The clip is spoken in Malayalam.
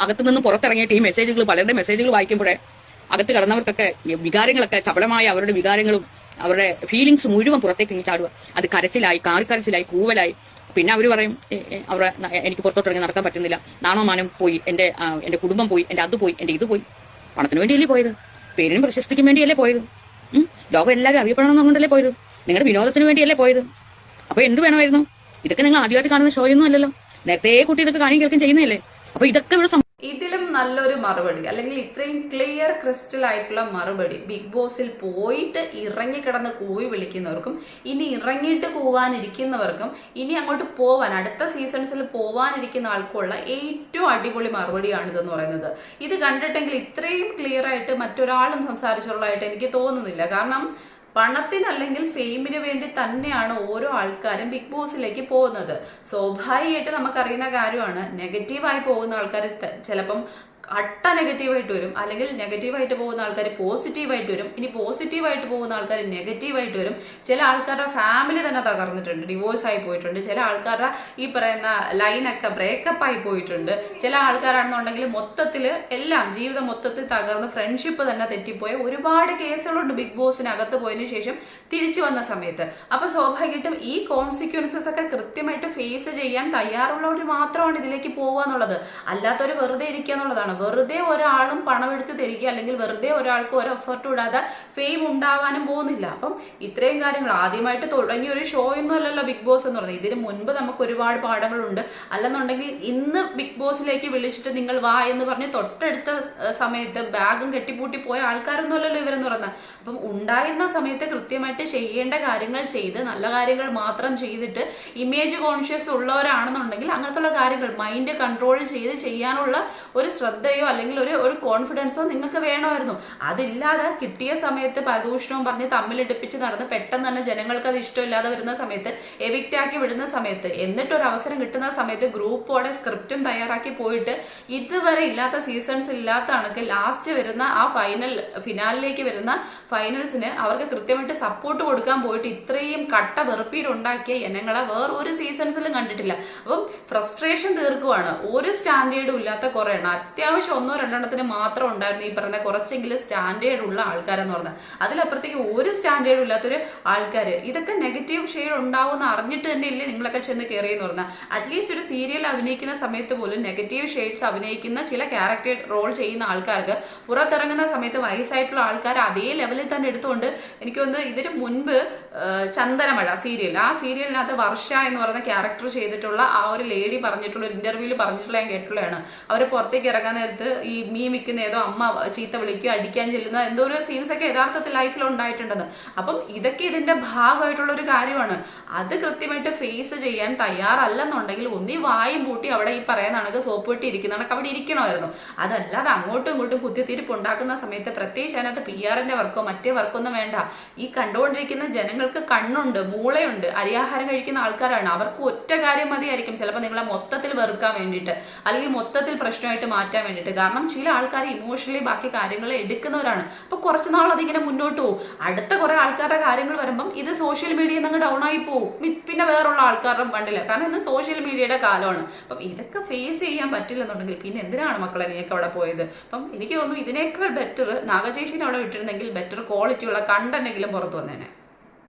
അകത്ത് നിന്ന് പുറത്തിറങ്ങിയിട്ട് ഈ മെസ്സേജുകൾ പലരുടെ മെസ്സേജുകൾ വായിക്കുമ്പോഴേ അകത്ത് കടന്നവർക്കൊക്കെ വികാരങ്ങളൊക്കെ ചപലമായ അവരുടെ വികാരങ്ങളും അവരുടെ ഫീലിങ്സ് മുഴുവൻ പുറത്തേക്ക് ചാടുക. അത് കരച്ചിലായി കാറിക്കരച്ചിലായി കൂവലായി. പിന്നെ അവർ പറയും "എ- എ- അവരെ എനിക്ക് പുറത്തോട്ടിറങ്ങി നടക്കാൻ പറ്റുന്നില്ല. നാണോ മാനം പോയി എന്റെ എന്റെ കുടുംബം പോയി എന്റെ അത് പോയി എന്റെ ഇത് പോയി. പണത്തിന് വേണ്ടിയല്ലേ പോയത്? പേരിനും പ്രശസ്തിക്കും വേണ്ടിയല്ലേ പോയത്? ലോകം എല്ലാവരും അറിയപ്പെടണം എന്നുകൊണ്ടല്ലേ പോയത്? നിങ്ങളുടെ വിനോദത്തിന് വേണ്ടിയല്ലേ പോയത്? അപ്പൊ എന്ത് വേണമായിരുന്നു? ഇതൊക്കെ നിങ്ങൾ ആദ്യമായിട്ട് കാണുന്ന ഷോയൊന്നും അല്ലല്ലോ. നേരത്തെ കുട്ടി ഇതൊക്കെ കാര്യം കേൾക്കും ചെയ്യുന്നില്ലേ അപ്പൊ ഇതൊക്കെ ഇവിടെ ഇതിലും നല്ലൊരു മറുപടി അല്ലെങ്കിൽ ഇത്രയും ക്ലിയർ ക്രിസ്റ്റൽ ആയിട്ടുള്ള മറുപടി ബിഗ് ബോസിൽ പോയിട്ട് ഇറങ്ങിക്കിടന്ന് കൂവി വിളിക്കുന്നവർക്കും ഇനി ഇറങ്ങിയിട്ട് കൂവാനിരിക്കുന്നവർക്കും ഇനി അങ്ങോട്ട് പോവാൻ അടുത്ത സീസൺസിൽ പോവാനിരിക്കുന്ന ആൾക്കുള്ള ഏറ്റവും അടിപൊളി മറുപടിയാണിതെന്ന് പറയുന്നത്. ഇത് കണ്ടിട്ടെങ്കിൽ ഇത്രയും ക്ലിയർ ആയിട്ട് മറ്റൊരാളും സംസാരിച്ചുള്ളതായിട്ട് എനിക്ക് തോന്നുന്നില്ല. കാരണം പണത്തിനല്ലെങ്കിൽ ഫെയിമിന് വേണ്ടി തന്നെയാണ് ഓരോ ആൾക്കാരും ബിഗ് ബോസിലേക്ക് പോകുന്നത്. സ്വാഭാവികമായിട്ട് നമുക്കറിയുന്ന കാര്യമാണ് നെഗറ്റീവായി പോകുന്ന ആൾക്കാർ ചിലപ്പം അട്ട നെഗറ്റീവായിട്ട് വരും. അല്ലെങ്കിൽ നെഗറ്റീവായിട്ട് പോകുന്ന ആൾക്കാർ പോസിറ്റീവായിട്ട് വരും. ഇനി പോസിറ്റീവായിട്ട് പോകുന്ന ആൾക്കാർ നെഗറ്റീവായിട്ട് വരും. ചില ആൾക്കാരുടെ ഫാമിലി തന്നെ തകർന്നിട്ടുണ്ട്. ഡിവോഴ്സ് ആയി പോയിട്ടുണ്ട്. ചില ആൾക്കാരുടെ ഈ പറയുന്ന ലൈനൊക്കെ ബ്രേക്കപ്പ് ആയി പോയിട്ടുണ്ട്. ചില ആൾക്കാരാണെന്നുണ്ടെങ്കിൽ മൊത്തത്തിൽ എല്ലാം ജീവിതം മൊത്തത്തിൽ തകർന്ന് ഫ്രണ്ട്ഷിപ്പ് തന്നെ തെറ്റിപ്പോയ ഒരുപാട് കേസുകളുണ്ട് ബിഗ് ബോസിനകത്ത് പോയതിനു ശേഷം തിരിച്ചു വന്ന സമയത്ത്. അപ്പോൾ സ്വാഭാവികമായിട്ടും ഈ കോൺസിക്വൻസസ് ഒക്കെ കൃത്യമായിട്ട് ഫേസ് ചെയ്യാൻ തയ്യാറുള്ളവർ മാത്രമാണ് ഇതിലേക്ക് പോകുക എന്നുള്ളത്. അല്ലാത്തവർ വെറുതെ ഇരിക്കുക എന്നുള്ളതാണ്. വെറുതെ ഒരാളും പണം എടുത്ത് തരിക അല്ലെങ്കിൽ വെറുതെ ഒരാൾക്ക് ഒരു എഫർട്ട് ഇടാതെ ഫെയിം ഉണ്ടാവാനും പോകുന്നില്ല. അപ്പം ഇത്രയും കാര്യങ്ങൾ. ആദ്യമായിട്ട് തുടങ്ങിയ ഒരു ഷോ ഒന്നുമല്ലല്ലോ ബിഗ് ബോസ് എന്ന് പറയുന്നത്. ഇതിന് മുൻപ് നമുക്ക് ഒരുപാട് പാഠങ്ങളുണ്ട്. അല്ലെന്നുണ്ടെങ്കിൽ ഇന്ന് ബിഗ് ബോസിലേക്ക് വിളിച്ചിട്ട് നിങ്ങൾ വാ എന്ന് പറഞ്ഞ് തൊട്ടടുത്ത സമയത്ത് ബാഗും കെട്ടിപ്പൂട്ടി പോയ ആൾക്കാരൊന്നും അല്ലല്ലോ ഇവരെന്ന് പറയുന്നത്. അപ്പം ഉണ്ടായിരുന്ന സമയത്ത് കൃത്യമായിട്ട് ചെയ്യേണ്ട കാര്യങ്ങൾ ചെയ്ത് നല്ല കാര്യങ്ങൾ മാത്രം ചെയ്തിട്ട് ഇമേജ് കോൺഷ്യസ് ഉള്ളവരാണെന്നുണ്ടെങ്കിൽ അങ്ങനത്തുള്ള കാര്യങ്ങൾ മൈൻഡ് കൺട്രോൾ ചെയ്ത് ചെയ്യാനുള്ള ഒരു ശ്രദ്ധയോ അല്ലെങ്കിൽ ഒരു ഒരു കോൺഫിഡൻസോ നിങ്ങൾക്ക് വേണമായിരുന്നു. അതില്ലാതെ കിട്ടിയ സമയത്ത് പരദൂഷണവും പറഞ്ഞ് തമ്മിലിടിപ്പിച്ച് നടന്ന് പെട്ടെന്ന് തന്നെ ജനങ്ങൾക്ക് അത് ഇഷ്ടമില്ലാതെ വരുന്ന സമയത്ത് എവിക്റ്റ് ആക്കി വിടുന്ന സമയത്ത് എന്നിട്ടൊരു അവസരം കിട്ടുന്ന സമയത്ത് ഗ്രൂപ്പോടെ സ്ക്രിപ്റ്റും തയ്യാറാക്കി പോയിട്ട് ഇതുവരെ ഇല്ലാത്ത സീസൺസ് ഇല്ലാത്ത കണക്ക് ലാസ്റ്റ് വരുന്ന ആ ഫൈനൽ ഫിനാലിലേക്ക് വരുന്ന ഫൈനൽസിന് അവർക്ക് കൃത്യമായിട്ട് സപ്പോർട്ട് കൊടുക്കാൻ പോയിട്ട് ഇത്രയും കട്ട വെറുപ്പീടുണ്ടാക്കിയ ഇനങ്ങളെ വേറെ ഒരു സീസൺസിലും കണ്ടിട്ടില്ല. അപ്പം ഫ്രസ്ട്രേഷൻ തീർക്കുവാണ്. ഒരു സ്റ്റാൻഡേർഡും ഇല്ലാത്ത കുറേ എണ്ണം അത്യാവശ്യം ഒന്നോ രണ്ടെണ്ണത്തിന് മാത്രം ഉണ്ടായിരുന്നു ഈ പറഞ്ഞ കുറച്ചെങ്കിലും സ്റ്റാൻഡേർഡ് ഉള്ള ആൾക്കാരെന്ന് പറഞ്ഞാൽ. അതിലപ്പുറത്തേക്ക് ഒരു സ്റ്റാൻഡേർഡും ഇല്ലാത്തൊരു ആൾക്കാർ ഇതൊക്കെ നെഗറ്റീവ് ഷെയ്ഡ് ഉണ്ടാവുമെന്ന് അറിഞ്ഞിട്ട് തന്നെ ഇല്ലേ നിങ്ങളൊക്കെ ചെന്ന് കയറിയെന്ന് പറഞ്ഞാൽ? അറ്റ്ലീസ്റ്റ് ഒരു സീരിയൽ അഭിനയിക്കുന്ന സമയത്ത് പോലും നെഗറ്റീവ് ഷെയ്ഡ്സ് അഭിനയിക്കുന്ന ചില ക്യാരക്ടർ റോൾ ചെയ്യുന്ന ആൾക്കാർക്ക് പുറത്തിറങ്ങുന്ന സമയത്ത് വയസ്സായിട്ടുള്ള ആൾക്കാർ അതേ ലെവലിൽ തന്നെ എടുത്തുകൊണ്ട് എനിക്ക് തോന്നുന്നു ഇതിന് മുൻപ് ചന്ദനമഴ സീരിയൽ ആ സീരിയലിനകത്ത് വർഷ എന്ന് പറയുന്ന ക്യാരക്ടർ ചെയ്തിട്ടുള്ള ആ ഒരു ലേഡി പറഞ്ഞിട്ടുള്ള ഒരു ഇന്റർവ്യൂവിൽ പറഞ്ഞിട്ടുള്ള ഞാൻ കേട്ടിട്ടുള്ളതാണ്. അവർ പുറത്തേക്ക് ഇറങ്ങാൻ നേരത്ത് ഈ മീ മിക്കുന്ന ഏതോ അമ്മ ചീത്ത വിളിക്കുക അടിക്കാൻ ചെല്ലുന്ന എന്തോ ഒരു സീൻസ് ഒക്കെ യഥാർത്ഥത്തിൽ ലൈഫിൽ ഉണ്ടായിട്ടുണ്ടെന്ന്. അപ്പം ഇതൊക്കെ ഇതിന്റെ ഭാഗമായിട്ടുള്ള ഒരു കാര്യമാണ്. അത് കൃത്യമായിട്ട് ഫേസ് ചെയ്യാൻ തയ്യാറല്ലെന്നുണ്ടെങ്കിൽ ഒന്നി വായും പൂട്ടി അവിടെ ഈ പറയുന്ന കണക്ക് സോപ്പ് വെട്ടി ഇരിക്കുന്ന കണക്ക് അവിടെ ഇരിക്കണമായിരുന്നു. അതല്ലാതെ അങ്ങോട്ടും ഇങ്ങോട്ടും കുത്തിത്തിരിപ്പ് ഉണ്ടാക്കുന്ന സമയത്ത് പ്രത്യേകിച്ച് അതിനകത്ത് പി ആറിന്റെ വർക്കോ മറ്റേ വർക്കൊന്നും വേണ്ട. ഈ കണ്ടുകൊണ്ടിരിക്കുന്ന ജനങ്ങൾക്ക് കണ്ണുണ്ട് മൂളയുണ്ട് അരിയാഹാരം കഴിക്കുന്ന ആൾക്കാരാണ്. അവർക്ക് ഒറ്റ കാര്യം മതിയായിരിക്കും. ചിലപ്പോൾ നിങ്ങളെ മൊത്തത്തിൽ വെറുക്കാൻ വേണ്ടിയിട്ട് അല്ലെങ്കിൽ മൊത്തത്തിൽ പ്രശ്നമായിട്ട് മാറ്റാൻ വേണ്ടിയിട്ട്. കാരണം ചില ആൾക്കാർ ഇമോഷണലി ബാക്കി കാര്യങ്ങൾ എടുക്കുന്നവരാണ്. അപ്പോൾ കുറച്ച് നാൾ അതിങ്ങനെ മുന്നോട്ട് പോകും അടുത്ത കുറേ ആൾക്കാരുടെ കാര്യങ്ങൾ വരുമ്പം ഇത് സോഷ്യൽ മീഡിയയിൽ നിന്ന് ഡൗൺ ആയി പോകും പിന്നെ വേറുള്ള ആൾക്കാരുടെ വണ്ടില്ല കാരണം ഇന്ന് സോഷ്യൽ മീഡിയയുടെ കാലമാണ്. അപ്പം ഇതൊക്കെ ഫേസ് ചെയ്യാൻ പറ്റില്ലെന്നുണ്ടെങ്കിൽ പിന്നെ എന്തിനാണ് മക്കളെ നീയൊക്കെ അവിടെ പോയത്? അപ്പം എനിക്ക് തോന്നുന്നു ഇതിനേക്കാൾ ബെറ്റർ നാഗചേശിനെ അവിടെ വിട്ടിരുന്നെങ്കിൽ ബെറ്റർ ക്വാളിറ്റിയുള്ള കണ്ടന്റെങ്കിലും പുറത്തു വന്നേനെ.